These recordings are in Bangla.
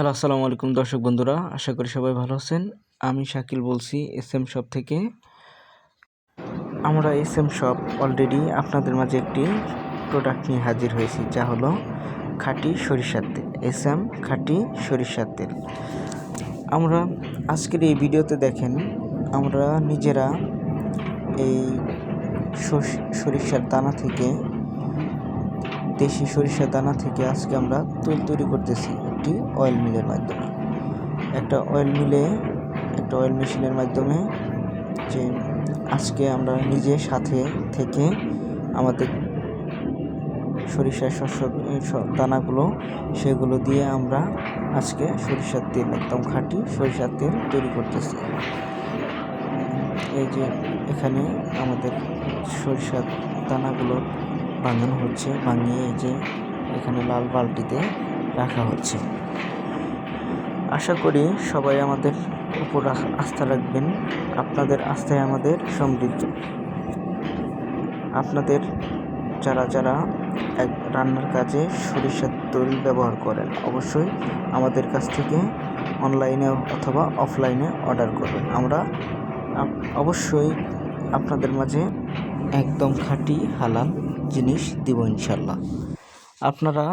হ্যালো, আসসালামু আলাইকুম দর্শক বন্ধুরা, আশা করি সবাই ভালো আছেন। আমি শাকিল বলছি এস এম শপ থেকে। আমরা এস এম শপ অলরেডি আপনাদের মাঝে একটি প্রোডাক্ট নিয়ে হাজির হয়েছি, যা হলো খাঁটি সরিষার তেল এস এম খাঁটি সরিষার তেল। আমরা আজকের এই ভিডিওতে দেখেন, আমরা নিজেরা এই সরিষার দানা থেকে দেশি সরিষার দানা থেকে আজকে আমরা তৈল তৈরি করতেছি একটি অয়েল মিলের মাধ্যমে। একটা অয়েল মিলে একটা অয়েল মেশিনের মাধ্যমে যে আজকে আমরা নিজে সাথে থেকে আমাদের সরিষার শস্য দানাগুলো সেগুলো দিয়ে আমরা আজকে সরিষার তেল, একদম খাঁটি সরিষার তেল তৈরি করতেছি। এই যে এখানে আমাদের সরিষার দানাগুলো বানানো হচ্ছে, বানিয়ে যে এখানে লাল বালতিতে রাখা হচ্ছে। আশা করি সবাই আমাদের উপর আস- আস্থা রাখবেন। আপনাদের আস্থায় আমাদের সমৃদ্ধ। আপনাদের যারা যারা এক রান্নার কাজে সরিষার তেল ব্যবহার করেন, অবশ্যই আমাদের কাছ থেকে অনলাইনে অথবা অফলাইনে অর্ডার করবেন। আমরা অবশ্যই আপনাদের মাঝে একদম খাঁটি, হালাল জিনিস দিব ইনশাল্লাহ আপনারা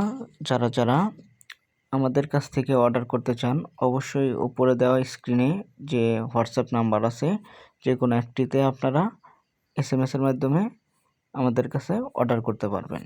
যারা যারা আমাদের কাছ থেকে অর্ডার করতে চান, অবশ্যই উপরে দেওয়া স্ক্রিনে যে হোয়াটসঅ্যাপ নাম্বার আছে, যে কোনো একটিতে আপনারা এস এম এসের মাধ্যমে আমাদের কাছে অর্ডার করতে পারবেন।